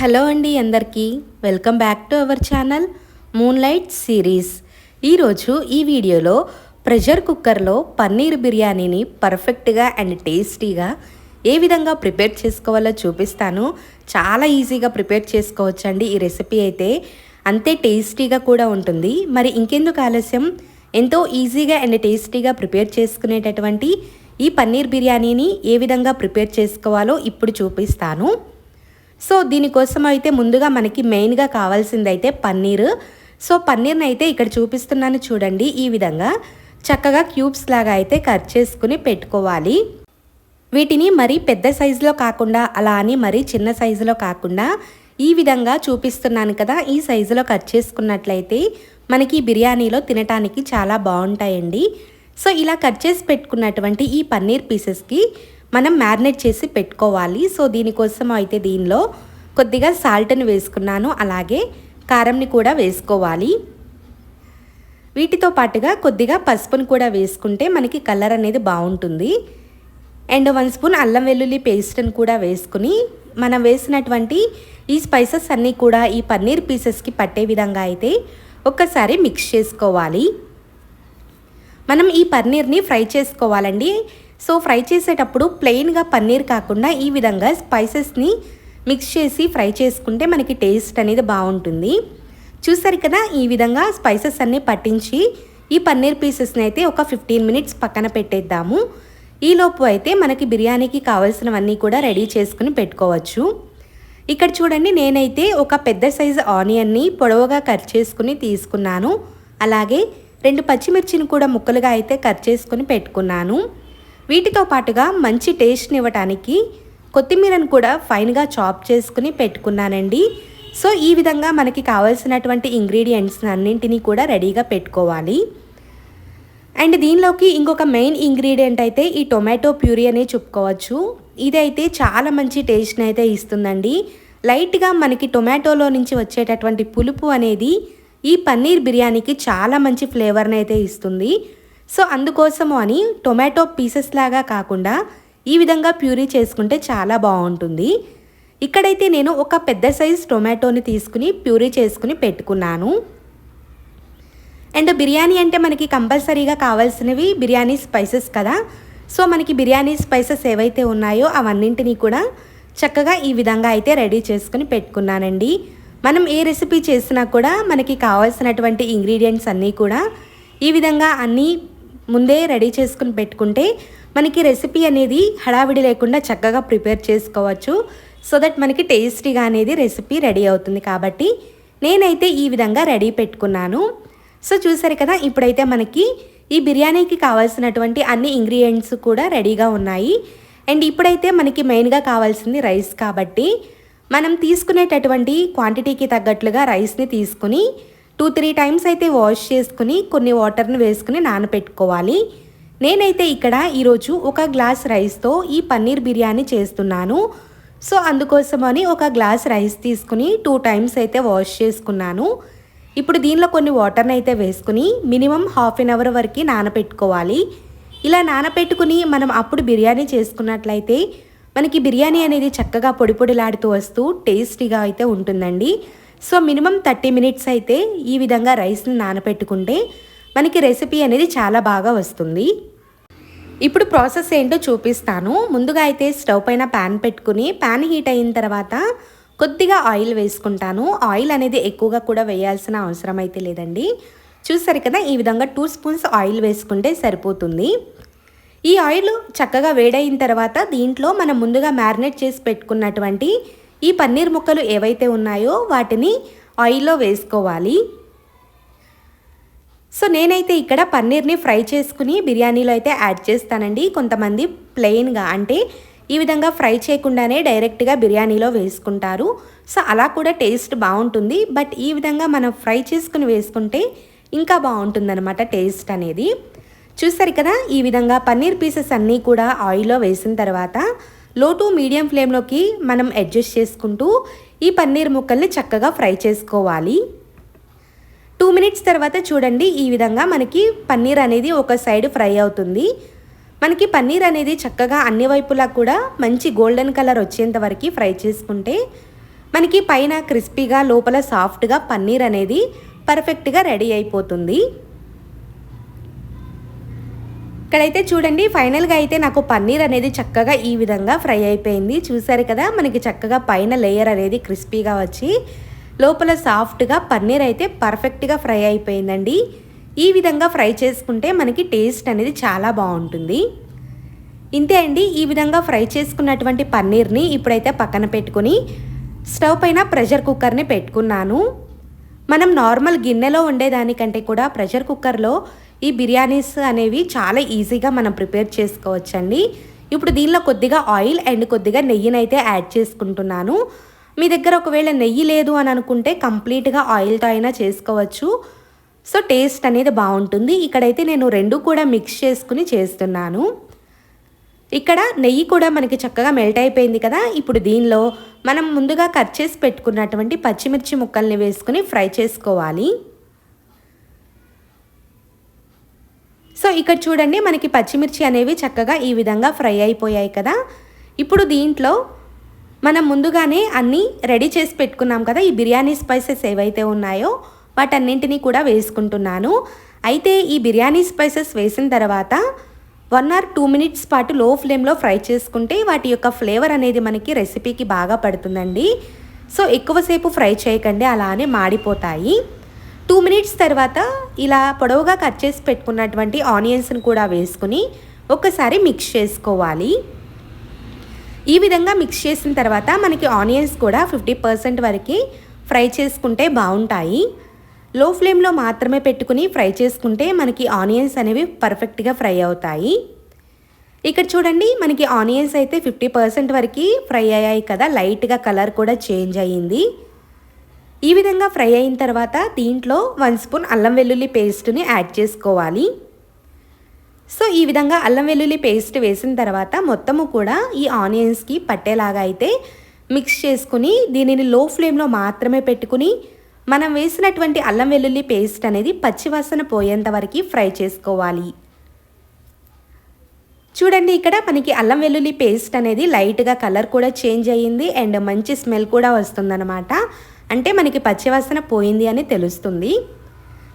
Hello అండి అందరికీ. Welcome back to our channel moonlight series. ఈరోజు ఈ వీడియోలో ప్రెషర్ కుక్కర్లో పన్నీర్ బిర్యానీని పర్ఫెక్ట్గా అండ్ టేస్టీగా ఏ విధంగా ప్రిపేర్ చేసుకోవాలో చూపిస్తాను. చాలా ఈజీగా ప్రిపేర్ చేసుకోవచ్చండి ఈ రెసిపీ అయితే. అంతే టేస్టీగా కూడా ఉంటుంది. మరి ఇంకెందుకు ఆలస్యం? ఎంతో ఈజీగా అండ్ టేస్టీగా ప్రిపేర్ చేసుకునేటటువంటి ఈ పన్నీర్ బిర్యానీని ఏ విధంగా ప్రిపేర్ చేసుకోవాలో ఇప్పుడు చూపిస్తాను. సో దీనికోసం అయితే ముందుగా మనకి మెయిన్గా కావాల్సిందైతే పన్నీర్. సో పన్నీర్ని అయితే ఇక్కడ చూపిస్తున్నాను చూడండి ఈ విధంగా. చక్కగా క్యూబ్స్ లాగా అయితే కట్ చేసుకుని పెట్టుకోవాలి. వీటిని మరీ పెద్ద సైజులో కాకుండా అలా అని మరీ చిన్న సైజులో కాకుండా ఈ విధంగా చూపిస్తున్నాను కదా ఈ సైజులో కట్ చేసుకున్నట్లయితే మనకి బిర్యానీలో తినటానికి చాలా బాగుంటాయండి. సో ఇలా కట్ చేసి పెట్టుకున్నటువంటి ఈ పన్నీర్ పీసెస్కి మనం మ్యారినేట్ చేసి పెట్టుకోవాలి. సో దీనికోసం అయితే దీనిలో కొద్దిగా సాల్ట్ని వేసుకున్నాను. అలాగే కారంని కూడా వేసుకోవాలి. వీటితో పాటుగా కొద్దిగా పసుపుని కూడా వేసుకుంటే మనకి కలర్ అనేది బాగుంటుంది. అండ్ వన్ స్పూన్ అల్లం వెల్లుల్లి పేస్ట్ని కూడా వేసుకుని మనం వేసినటువంటి ఈ స్పైసెస్ అన్నీ కూడా ఈ పన్నీర్ పీసెస్కి పట్టే విధంగా అయితే ఒక్కసారి మిక్స్ చేసుకోవాలి. మనం ఈ పన్నీర్ని ఫ్రై చేసుకోవాలండి. సో ఫ్రై చేసేటప్పుడు ప్లెయిన్గా పన్నీర్ కాకుండా ఈ విధంగా స్పైసెస్ని మిక్స్ చేసి ఫ్రై చేసుకుంటే మనకి టేస్ట్ అనేది బాగుంటుంది. చూసారు కదా ఈ విధంగా స్పైసెస్ అన్నీ పట్టించి ఈ పన్నీర్ పీసెస్ని అయితే ఒక ఫిఫ్టీన్ మినిట్స్ పక్కన పెట్టేద్దాము. ఈలోపు అయితే మనకి బిర్యానీకి కావాల్సినవన్నీ కూడా రెడీ చేసుకుని పెట్టుకోవచ్చు. ఇక్కడ చూడండి నేనైతే ఒక పెద్ద సైజు ఆనియన్ని పొడవుగా కట్ చేసుకుని తీసుకున్నాను. అలాగే రెండు పచ్చిమిర్చిని కూడా ముక్కలుగా అయితే కట్ చేసుకుని పెట్టుకున్నాను. వీటితో పాటుగా మంచి టేస్ట్ని ఇవ్వటానికి కొత్తిమీరను కూడా ఫైన్గా చాప్ చేసుకుని పెట్టుకున్నానండి. సో ఈ విధంగా మనకి కావాల్సినటువంటి ఇంగ్రీడియంట్స్ అన్నింటినీ కూడా రెడీగా పెట్టుకోవాలి. అండ్ దీనిలోకి ఇంకొక మెయిన్ ఇంగ్రీడియంట్ అయితే ఈ టొమాటో ప్యూరీ అనే చెప్పుకోవచ్చు. ఇదైతే చాలా మంచి టేస్ట్ని అయితే ఇస్తుందండి. లైట్గా మనకి టొమాటోలో నుంచి వచ్చేటటువంటి పులుపు అనేది ఈ పన్నీర్ బిర్యానీకి చాలా మంచి ఫ్లేవర్ని అయితే ఇస్తుంది. సో అందుకోసము అని టొమాటో పీసెస్ లాగా కాకుండా ఈ విధంగా ప్యూరీ చేసుకుంటే చాలా బాగుంటుంది. ఇక్కడైతే నేను ఒక పెద్ద సైజ్ టొమాటోని తీసుకుని ప్యూరీ చేసుకుని పెట్టుకున్నాను. అండ్ బిర్యానీ అంటే మనకి కంపల్సరీగా కావాల్సినవి బిర్యానీ స్పైసెస్ కదా. సో మనకి బిర్యానీ స్పైసెస్ ఏవైతే ఉన్నాయో అవన్నింటినీ కూడా చక్కగా ఈ విధంగా అయితే రెడీ చేసుకుని పెట్టుకున్నానండి. మనం ఏ రెసిపీ చేసినా కూడా మనకి కావాల్సినటువంటి ఇంగ్రీడియంట్స్ అన్నీ కూడా ఈ విధంగా అన్నీ ముందే రెడీ చేసుకుని పెట్టుకుంటే మనకి రెసిపీ అనేది హడావిడి లేకుండా చక్కగా ప్రిపేర్ చేసుకోవచ్చు. సో దట్ మనకి టేస్టీగా అనేది రెసిపీ రెడీ అవుతుంది కాబట్టి నేనైతే ఈ విధంగా రెడీ పెట్టుకున్నాను. సో చూసారు కదా ఇప్పుడైతే మనకి ఈ బిర్యానీకి కావాల్సినటువంటి అన్ని ఇంగ్రీడియంట్స్ కూడా రెడీగా ఉన్నాయి. అండ్ ఇప్పుడైతే మనకి మెయిన్గా కావాల్సింది రైస్ కాబట్టి మనం తీసుకునేటటువంటి క్వాంటిటీకి తగ్గట్లుగా రైస్ని తీసుకుని టూ త్రీ టైమ్స్ అయితే వాష్ చేసుకుని కొన్ని వాటర్ని వేసుకుని నానపెట్టుకోవాలి. నేనైతే ఇక్కడ ఈరోజు ఒక గ్లాస్ రైస్తో ఈ పన్నీర్ బిర్యానీ చేస్తున్నాను. సో అందుకోసమని ఒక గ్లాస్ రైస్ తీసుకుని టూ టైమ్స్ అయితే వాష్ చేసుకున్నాను. ఇప్పుడు దీనిలో కొన్ని వాటర్ని అయితే వేసుకుని మినిమం హాఫ్ అన్ అవర్ వరకు నానపెట్టుకోవాలి. ఇలా నానపెట్టుకుని మనం అప్పుడు బిర్యానీ చేసుకున్నట్లయితే మనకి బిర్యానీ అనేది చక్కగా పొడి పొడిలాడుతూ వస్తూ టేస్టీగా అయితే ఉంటుందండి. సో మినిమం థర్టీ మినిట్స్ అయితే ఈ విధంగా రైస్ని నానపెట్టుకుంటే మనకి రెసిపీ అనేది చాలా బాగా వస్తుంది. ఇప్పుడు ప్రాసెస్ ఏంటో చూపిస్తాను. ముందుగా అయితే స్టవ్ పైన ప్యాన్ పెట్టుకుని ప్యాన్ హీట్ అయిన తర్వాత కొద్దిగా ఆయిల్ వేసుకుంటాను. ఆయిల్ అనేది ఎక్కువగా కూడా వేయాల్సిన అవసరం అయితే లేదండి. చూసారు కదా ఈ విధంగా టూ స్పూన్స్ ఆయిల్ వేసుకుంటే సరిపోతుంది. ఈ ఆయిల్ చక్కగా వేడైన తర్వాత దీంట్లో మనం ముందుగా మ్యారినేట్ చేసి పెట్టుకున్నటువంటి ఈ పన్నీర్ ముక్కలు ఏవైతే ఉన్నాయో వాటిని ఆయిల్లో వేసుకోవాలి. సో నేనైతే ఇక్కడ పన్నీర్ని ఫ్రై చేసుకుని బిర్యానీలో అయితే యాడ్ చేస్తానండి. కొంతమంది ప్లెయిన్గా అంటే ఈ విధంగా ఫ్రై చేయకుండానే డైరెక్ట్గా బిర్యానీలో వేసుకుంటారు. సో అలా కూడా టేస్ట్ బాగుంటుంది. బట్ ఈ విధంగా మనం ఫ్రై చేసుకుని వేసుకుంటే ఇంకా బాగుంటుందన్నమాట టేస్ట్ అనేది. చూసారు కదా ఈ విధంగా పన్నీర్ పీసెస్ అన్నీ కూడా ఆయిల్లో వేసిన తర్వాత లో టు మీడియం ఫ్లేమ్లోకి మనం అడ్జస్ట్ చేసుకుంటూ ఈ పన్నీర్ ముక్కల్ని చక్కగా ఫ్రై చేసుకోవాలి. టూ మినిట్స్ తర్వాత చూడండి ఈ విధంగా మనకి పన్నీర్ అనేది ఒక సైడ్ ఫ్రై అవుతుంది. మనకి పన్నీర్ అనేది చక్కగా అన్ని వైపులా కూడా మంచి గోల్డెన్ కలర్ వచ్చేంత వరకు ఫ్రై చేసుకుంటే మనకి పైన క్రిస్పీగా లోపల సాఫ్ట్గా పన్నీర్ అనేది పర్ఫెక్ట్గా రెడీ అయిపోతుంది. ఇక్కడైతే చూడండి ఫైనల్గా అయితే నాకు పన్నీర్ అనేది చక్కగా ఈ విధంగా ఫ్రై అయిపోయింది. చూసారు కదా మనకి చక్కగా పైన లేయర్ అనేది క్రిస్పీగా వచ్చి లోపల సాఫ్ట్గా పన్నీర్ అయితే పర్ఫెక్ట్గా ఫ్రై అయిపోయిందండి. ఈ విధంగా ఫ్రై చేసుకుంటే మనకి టేస్ట్ అనేది చాలా బాగుంటుంది. ఇంతే అండి ఈ విధంగా ఫ్రై చేసుకున్నటువంటి పన్నీర్ని ఇప్పుడైతే పక్కన పెట్టుకుని స్టవ్ పైన ప్రెషర్ కుక్కర్ని పెట్టుకున్నాను. మనం నార్మల్ గిన్నెలో ఉండేదానికంటే కూడా ప్రెషర్ కుక్కర్లో ఈ బిర్యానీస్ అనేవి చాలా ఈజీగా మనం ప్రిపేర్ చేసుకోవచ్చండి. ఇప్పుడు దీనిలో కొద్దిగా ఆయిల్ అండ్ కొద్దిగా నెయ్యినైతే యాడ్ చేసుకుంటున్నాను. మీ దగ్గర ఒకవేళ నెయ్యి లేదు అని అనుకుంటే కంప్లీట్గా ఆయిల్తో అయినా చేసుకోవచ్చు. సో టేస్ట్ అనేది బాగుంటుంది. ఇక్కడైతే నేను రెండు కూడా మిక్స్ చేసుకుని చేస్తున్నాను. ఇక్కడ నెయ్యి కూడా మనకి చక్కగా మెల్ట్ అయిపోయింది కదా. ఇప్పుడు దీనిలో మనం ముందుగా కట్ చేసి పెట్టుకున్నటువంటి పచ్చిమిర్చి ముక్కల్ని వేసుకుని ఫ్రై చేసుకోవాలి. సో ఇక్కడ చూడండి మనకి పచ్చిమిర్చి అనేవి చక్కగా ఈ విధంగా ఫ్రై అయిపోయాయి కదా. ఇప్పుడు దీంట్లో మనం ముందుగానే అన్నీ రెడీ చేసి పెట్టుకున్నాం కదా ఈ బిర్యానీ స్పైసెస్ ఏవైతే ఉన్నాయో వాటన్నింటినీ కూడా వేసుకుంటున్నాను. అయితే ఈ బిర్యానీ స్పైసెస్ వేసిన తర్వాత వన్ ఆర్ టూ మినిట్స్ పాటు లో ఫ్లేమ్లో ఫ్రై చేసుకుంటే వాటి యొక్క ఫ్లేవర్ అనేది మనకి రెసిపీకి బాగా పడుతుందండి. సో ఎక్కువసేపు ఫ్రై చేయకండి అలానే మాడిపోతాయి. టూ మినిట్స్ తర్వాత ఇలా పొడవుగా కట్ చేసి పెట్టుకున్నటువంటి ఆనియన్స్ని కూడా వేసుకుని ఒకసారి మిక్స్ చేసుకోవాలి. ఈ విధంగా మిక్స్ చేసిన తర్వాత మనకి ఆనియన్స్ కూడా ఫిఫ్టీ పర్సెంట్ వరకు ఫ్రై చేసుకుంటే బాగుంటాయి. లో ఫ్లేమ్లో మాత్రమే పెట్టుకుని ఫ్రై చేసుకుంటే మనకి ఆనియన్స్ అనేవి పర్ఫెక్ట్గా ఫ్రై అవుతాయి. ఇక్కడ చూడండి మనకి ఆనియన్స్ అయితే ఫిఫ్టీ పర్సెంట్ వరకు ఫ్రై అయ్యాయి కదా లైట్గా కలర్ కూడా చేంజ్ అయ్యింది. ఈ విధంగా ఫ్రై అయిన తర్వాత దీంట్లో వన్ స్పూన్ అల్లం వెల్లుల్లి పేస్ట్ని యాడ్ చేసుకోవాలి. సో ఈ విధంగా అల్లం వెల్లుల్లి పేస్ట్ వేసిన తర్వాత మొత్తము కూడా ఈ ఆనియన్స్కి పట్టేలాగా అయితే మిక్స్ చేసుకుని దీనిని లో ఫ్లేమ్లో మాత్రమే పెట్టుకుని మనం వేసినటువంటి అల్లం వెల్లుల్లి పేస్ట్ అనేది పచ్చివాసన పోయేంత వరకు ఫ్రై చేసుకోవాలి. చూడండి ఇక్కడ మనకి అల్లం వెల్లుల్లి పేస్ట్ అనేది లైట్గా కలర్ కూడా చేంజ్ అయ్యింది. అండ్ మంచి స్మెల్ కూడా వస్తుందన్నమాట. అంటే మనకి పచ్చివాసన పోయింది అని తెలుస్తుంది.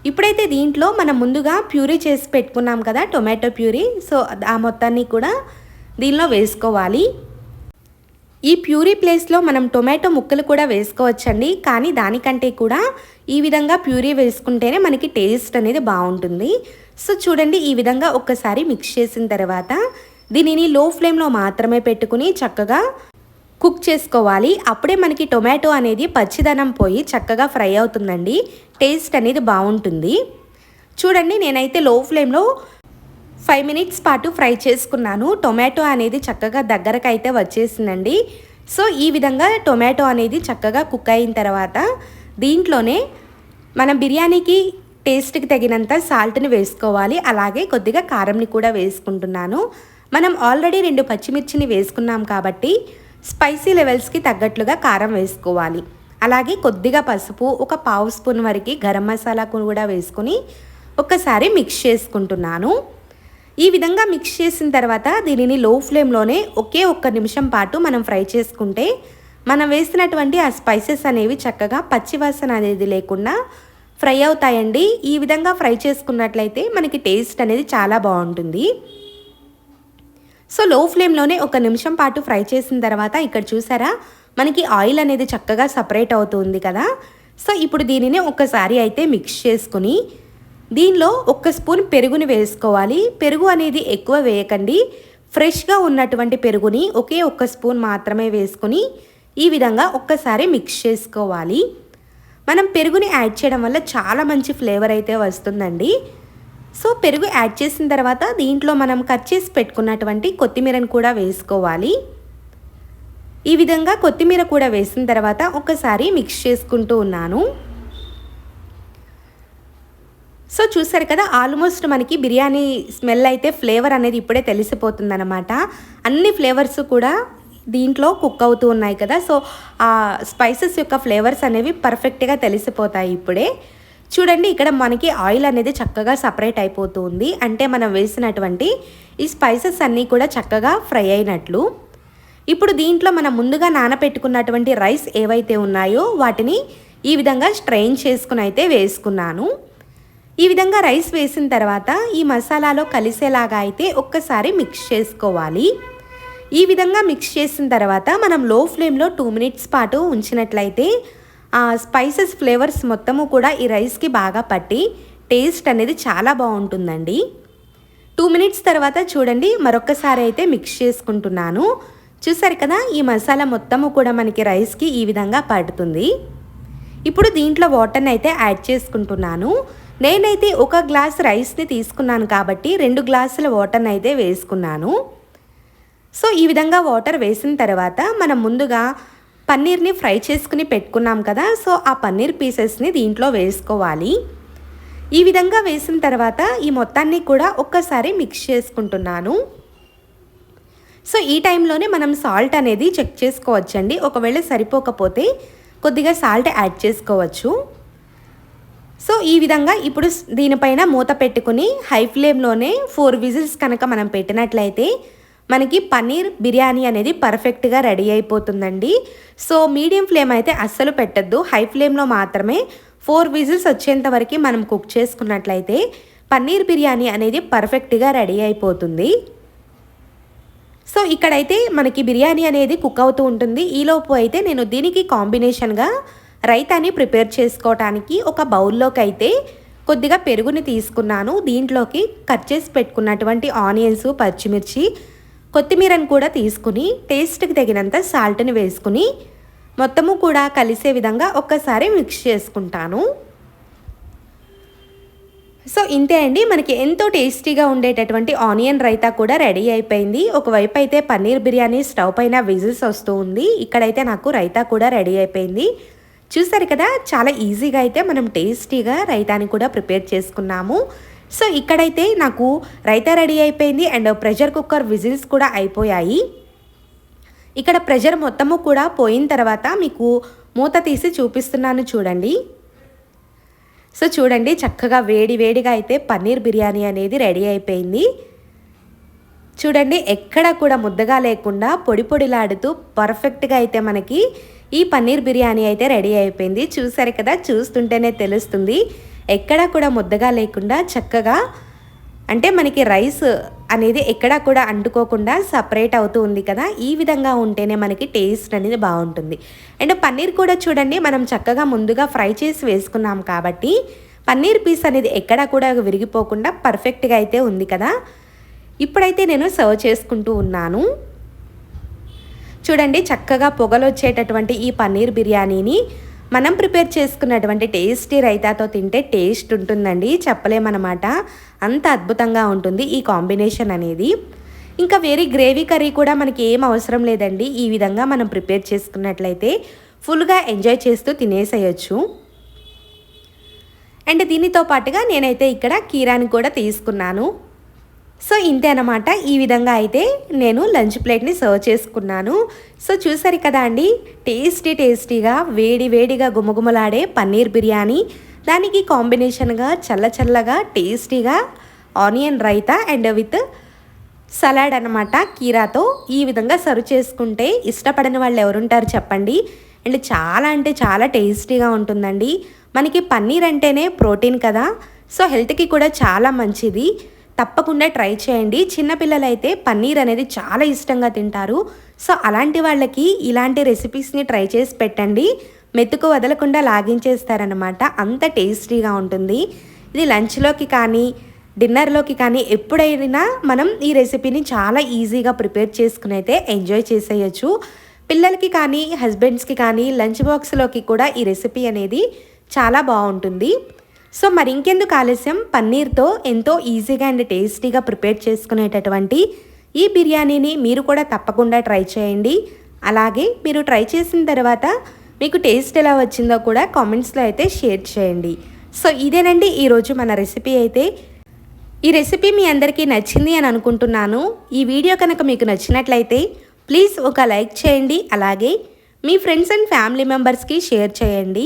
ఇప్పుడైతే దీంట్లో మనం ముందుగా ప్యూరీ చేసి పెట్టుకున్నాం కదా టొమాటో ప్యూరీ. సో ఆ మొత్తాన్ని కూడా దీనిలో వేసుకోవాలి. ఈ ప్యూరీ ప్లేస్లో మనం టొమాటో ముక్కలు కూడా వేసుకోవచ్చండి. కానీ దానికంటే కూడా ఈ విధంగా ప్యూరీ వేసుకుంటేనే మనకి టేస్ట్ అనేది బాగుంటుంది. సో చూడండి ఈ విధంగా ఒక్కసారి మిక్స్ చేసిన తర్వాత దీనిని లో ఫ్లేమ్లో మాత్రమే పెట్టుకుని చక్కగా కుక్ చేసుకోవాలి. అప్పుడే మనకి టొమాటో అనేది పచ్చిదనం పోయి చక్కగా ఫ్రై అవుతుందండి. టేస్ట్ అనేది బాగుంటుంది. చూడండి నేనైతే లో ఫ్లేమ్లో ఫైవ్ మినిట్స్ పాటు ఫ్రై చేసుకున్నాను. టొమాటో అనేది చక్కగా దగ్గరకు అయితే వచ్చేసిందండి. సో ఈ విధంగా టొమాటో అనేది చక్కగా కుక్ అయిన తర్వాత దీంట్లోనే మనం బిర్యానీకి టేస్ట్కి తగినంత సాల్ట్ని వేసుకోవాలి. అలాగే కొద్దిగా కారంని కూడా వేసుకుంటున్నాను. మనం ఆల్రెడీ రెండు పచ్చిమిర్చిని వేసుకున్నాం కాబట్టి స్పైసీ లెవెల్స్కి తగ్గట్లుగా కారం వేసుకోవాలి. అలాగే కొద్దిగా పసుపు ఒక పావు స్పూన్ వరకు గరం మసాలా కూడా వేసుకుని ఒకసారి మిక్స్ చేసుకుంటున్నాను. ఈ విధంగా మిక్స్ చేసిన తర్వాత దీనిని లో ఫ్లేమ్లోనే ఒకే ఒక్క నిమిషం పాటు మనం ఫ్రై చేసుకుంటే మనం వేసినటువంటి ఆ స్పైసెస్ అనేవి చక్కగా పచ్చివాసన అనేది లేకుండా ఫ్రై అవుతాయండి. ఈ విధంగా ఫ్రై చేసుకున్నట్లయితే మనకి టేస్ట్ అనేది చాలా బాగుంటుంది. సో లో ఫ్లేమ్లోనే ఒక నిమిషం పాటు ఫ్రై చేసిన తర్వాత ఇక్కడ చూసారా? మనకి ఆయిల్ అనేది చక్కగా సపరేట్ అవుతుంది కదా? సో ఇప్పుడు దీనిని ఒకసారి అయితే మిక్స్ చేసుకుని దీనిలో ఒక స్పూన్ పెరుగుని వేసుకోవాలి. పెరుగు అనేది ఎక్కువ వేయకండి. ఫ్రెష్గా ఉన్నటువంటి పెరుగుని ఒకే ఒక్క స్పూన్ మాత్రమే వేసుకుని ఈ విధంగా ఒక్కసారి మిక్స్ చేసుకోవాలి. మనం పెరుగుని యాడ్ చేయడం వల్ల చాలా మంచి ఫ్లేవర్ అయితే వస్తుందండి. సో పెరుగు యాడ్ చేసిన తర్వాత దీంట్లో మనం కట్ చేసి పెట్టుకున్నటువంటి కొత్తిమీరను కూడా వేసుకోవాలి. ఈ విధంగా కొత్తిమీర కూడా వేసిన తర్వాత ఒకసారి మిక్స్ చేసుకుంటూ ఉన్నాను. సో చూసారు కదా ఆల్మోస్ట్ మనకి బిర్యానీ స్మెల్ అయితే ఫ్లేవర్ అనేది ఇప్పుడే తెలిసిపోతుందన్నమాట. అన్ని ఫ్లేవర్స్ కూడా దీంట్లో కుక్ అవుతూ ఉన్నాయి కదా సో ఆ స్పైసెస్ యొక్క ఫ్లేవర్స్ అనేవి పర్ఫెక్ట్గా తెలిసిపోతాయి ఇప్పుడే. చూడండి ఇక్కడ మనకి ఆయిల్ అనేది చక్కగా సపరేట్ అయిపోతుంది. అంటే మనం వేసినటువంటి ఈ స్పైసెస్ అన్నీ కూడా చక్కగా ఫ్రై అయినట్లు. ఇప్పుడు దీంట్లో మనం ముందుగా నానపెట్టుకున్నటువంటి రైస్ ఏవైతే ఉన్నాయో వాటిని ఈ విధంగా స్ట్రెయిన్ చేసుకుని అయితే వేసుకున్నాను. ఈ విధంగా రైస్ వేసిన తర్వాత ఈ మసాలాలో కలిసేలాగా అయితే ఒక్కసారి మిక్స్ చేసుకోవాలి. ఈ విధంగా మిక్స్ చేసిన తర్వాత మనం లో ఫ్లేమ్లో టూ మినిట్స్ పాటు ఉంచినట్లయితే ఆ స్పైసెస్ ఫ్లేవర్స్ మొత్తము కూడా ఈ రైస్కి బాగా పట్టి టేస్ట్ అనేది చాలా బాగుంటుందండి. టూ మినిట్స్ తర్వాత చూడండి మరొకసారి అయితే మిక్స్ చేసుకుంటున్నాను. చూసారు కదా ఈ మసాలా మొత్తము కూడా మనకి రైస్కి ఈ విధంగా పడుతుంది. ఇప్పుడు దీంట్లో వాటర్ని అయితే యాడ్ చేసుకుంటున్నాను. నేనైతే ఒక గ్లాస్ రైస్ని తీసుకున్నాను కాబట్టి రెండు గ్లాసుల వాటర్ని అయితే వేసుకున్నాను. సో ఈ విధంగా వాటర్ వేసిన తర్వాత మనం ముందుగా పన్నీర్ని ఫ్రై చేసుకుని పెట్టుకున్నాం కదా సో ఆ పన్నీర్ పీసెస్ని దీంట్లో వేసుకోవాలి. ఈ విధంగా వేసిన తర్వాత ఈ మొత్తాన్ని కూడా ఒక్కసారి మిక్స్ చేసుకుంటున్నాను. సో ఈ టైంలోనే మనం సాల్ట్ అనేది చెక్ చేసుకోవచ్చండి. ఒకవేళ సరిపోకపోతే కొద్దిగా సాల్ట్ యాడ్ చేసుకోవచ్చు. సో ఈ విధంగా ఇప్పుడు దీనిపైన మూత పెట్టుకుని హై ఫ్లేమ్లోనే ఫోర్ విజిల్స్ కనుక మనం పెట్టినట్లయితే మనకి పన్నీర్ బిర్యానీ అనేది పర్ఫెక్ట్గా రెడీ అయిపోతుందండి. సో మీడియం ఫ్లేమ్ అయితే అస్సలు పెట్టద్దు. హై ఫ్లేమ్లో మాత్రమే ఫోర్ విజిల్స్ వచ్చేంత వరకు మనం కుక్ చేసుకున్నట్లయితే పన్నీర్ బిర్యానీ అనేది పర్ఫెక్ట్గా రెడీ అయిపోతుంది. సో ఇక్కడైతే మనకి బిర్యానీ అనేది కుక్ అవుతూ ఉంటుంది. ఈలోపు అయితే నేను దీనికి కాంబినేషన్గా రైతాని ప్రిపేర్ చేసుకోవటానికి ఒక బౌల్లోకి అయితే కొద్దిగా పెరుగుని తీసుకున్నాను. దీంట్లోకి కట్ చేసి పెట్టుకున్నటువంటి ఆనియన్స్ పచ్చిమిర్చి కొత్తిమీరని కూడా తీసుకుని టేస్ట్కి తగినంత సాల్ట్ని వేసుకుని మొత్తము కూడా కలిసే విధంగా ఒక్కసారి మిక్స్ చేసుకుంటాను. సో ఇంతే అండి. మనకి ఎంతో టేస్టీగా ఉండేటటువంటి ఆనియన్ రైతా కూడా రెడీ అయిపోయింది. ఒకవైపు అయితే పన్నీర్ బిర్యానీ స్టవ్ పైన విజిల్స్ వస్తూ ఉంది. ఇక్కడైతే నాకు రైతా కూడా రెడీ అయిపోయింది. చూసారు కదా చాలా ఈజీగా అయితే మనం టేస్టీగా రైతాని కూడా ప్రిపేర్ చేసుకున్నాము. సో ఇక్కడైతే నాకు రైతా రెడీ అయిపోయింది అండ్ ప్రెషర్ కుక్కర్ విజిల్స్ కూడా అయిపోయాయి. ఇక్కడ ప్రెషర్ మొత్తము కూడా పోయిన తర్వాత మీకు మూత తీసి చూపిస్తున్నాను చూడండి. సో చూడండి చక్కగా వేడి వేడిగా అయితే పన్నీర్ బిర్యానీ అనేది రెడీ అయిపోయింది. చూడండి ఎక్కడ కూడా ముద్దగా లేకుండా పొడి పొడిలాడుతూ పర్ఫెక్ట్గా అయితే మనకి ఈ పన్నీర్ బిర్యానీ అయితే రెడీ అయిపోయింది. చూసారు కదా చూస్తుంటేనే తెలుస్తుంది. ఎక్కడా కూడా ముద్దగా లేకుండా చక్కగా అంటే మనకి రైస్ అనేది ఎక్కడా కూడా అంటుకోకుండా సపరేట్ అవుతూ ఉంది కదా ఈ విధంగా ఉంటేనే మనకి టేస్ట్ అనేది బాగుంటుంది. అండ్ పన్నీర్ కూడా చూడండి మనం చక్కగా ముందుగా ఫ్రై చేసి వేసుకున్నాం కాబట్టి పన్నీర్ పీస్ అనేది ఎక్కడా కూడా విరిగిపోకుండా పర్ఫెక్ట్గా అయితే ఉంది కదా. ఇప్పుడైతే నేను సర్వ్ చేసుకుంటూ ఉన్నాను. చూడండి చక్కగా పొగలు వచ్చేటటువంటి ఈ పన్నీర్ బిర్యానీని మనం ప్రిపేర్ చేసుకున్నటువంటి టేస్టీ రైతాతో తింటే టేస్ట్ ఉంటుందండి చెప్పలేమన్నమాట. అంత అద్భుతంగా ఉంటుంది ఈ కాంబినేషన్ అనేది. ఇంకా వేరే గ్రేవీ కర్రీ కూడా మనకి ఏం అవసరం లేదండి ఈ విధంగా మనం ప్రిపేర్ చేసుకున్నట్లయితే ఫుల్గా ఎంజాయ్ చేస్తూ తినేసేయచ్చు. అండ్ దీనితో పాటుగా నేనైతే ఇక్కడ కీరాని కూడా తీసుకున్నాను. సో ఇంతే అనమాట ఈ విధంగా అయితే నేను లంచ్ ప్లేట్ని సర్వ్ చేసుకున్నాను. సో చూసారు కదా అండి టేస్టీ టేస్టీగా వేడి వేడిగా గుమగుమలాడే పన్నీర్ బిర్యానీ. దానికి కాంబినేషన్గా చల్ల చల్లగా టేస్టీగా onion raita and with salad అనమాట కీరాతో ఈ విధంగా సర్వ్ చేసుకుంటే ఇష్టపడని వాళ్ళు ఎవరుంటారు చెప్పండి. అండ్ చాలా అంటే చాలా టేస్టీగా ఉంటుందండి. మనకి పన్నీర్ అంటేనే ప్రోటీన్ కదా. సో హెల్త్కి కూడా చాలా మంచిది. తప్పకుండా ట్రై చేయండి. చిన్నపిల్లలైతే పన్నీర్ అనేది చాలా ఇష్టంగా తింటారు. సో అలాంటి వాళ్ళకి ఇలాంటి రెసిపీస్ని ట్రై చేసి పెట్టండి. మెతుకు వదలకుండా లాగించేస్తారనమాట అంత టేస్టీగా ఉంటుంది. ఇది లంచ్లోకి కానీ డిన్నర్లోకి కానీ ఎప్పుడైనా మనం ఈ రెసిపీని చాలా ఈజీగా ప్రిపేర్ చేసుకుని అయితే ఎంజాయ్ చేసేయచ్చు. పిల్లలకి కానీ హస్బెండ్స్కి కానీ లంచ్ బాక్స్లోకి కూడా ఈ రెసిపీ అనేది చాలా బాగుంటుంది. సో మరి ఇంకెందుకు ఆలస్యం? పన్నీర్తో ఎంతో ఈజీగా అండ్ టేస్టీగా ప్రిపేర్ చేసుకునేటటువంటి ఈ బిర్యానీని మీరు కూడా తప్పకుండా ట్రై చేయండి. అలాగే మీరు ట్రై చేసిన తర్వాత మీకు టేస్ట్ ఎలా వచ్చిందో కూడా కామెంట్స్లో అయితే షేర్ చేయండి. సో ఇదేనండి ఈరోజు మన రెసిపీ అయితే. ఈ రెసిపీ మీ అందరికీ నచ్చింది అని అనుకుంటున్నాను. ఈ వీడియో కనుక మీకు నచ్చినట్లయితే ప్లీజ్ ఒక లైక్ చేయండి. అలాగే మీ ఫ్రెండ్స్ అండ్ ఫ్యామిలీ మెంబర్స్కి షేర్ చేయండి.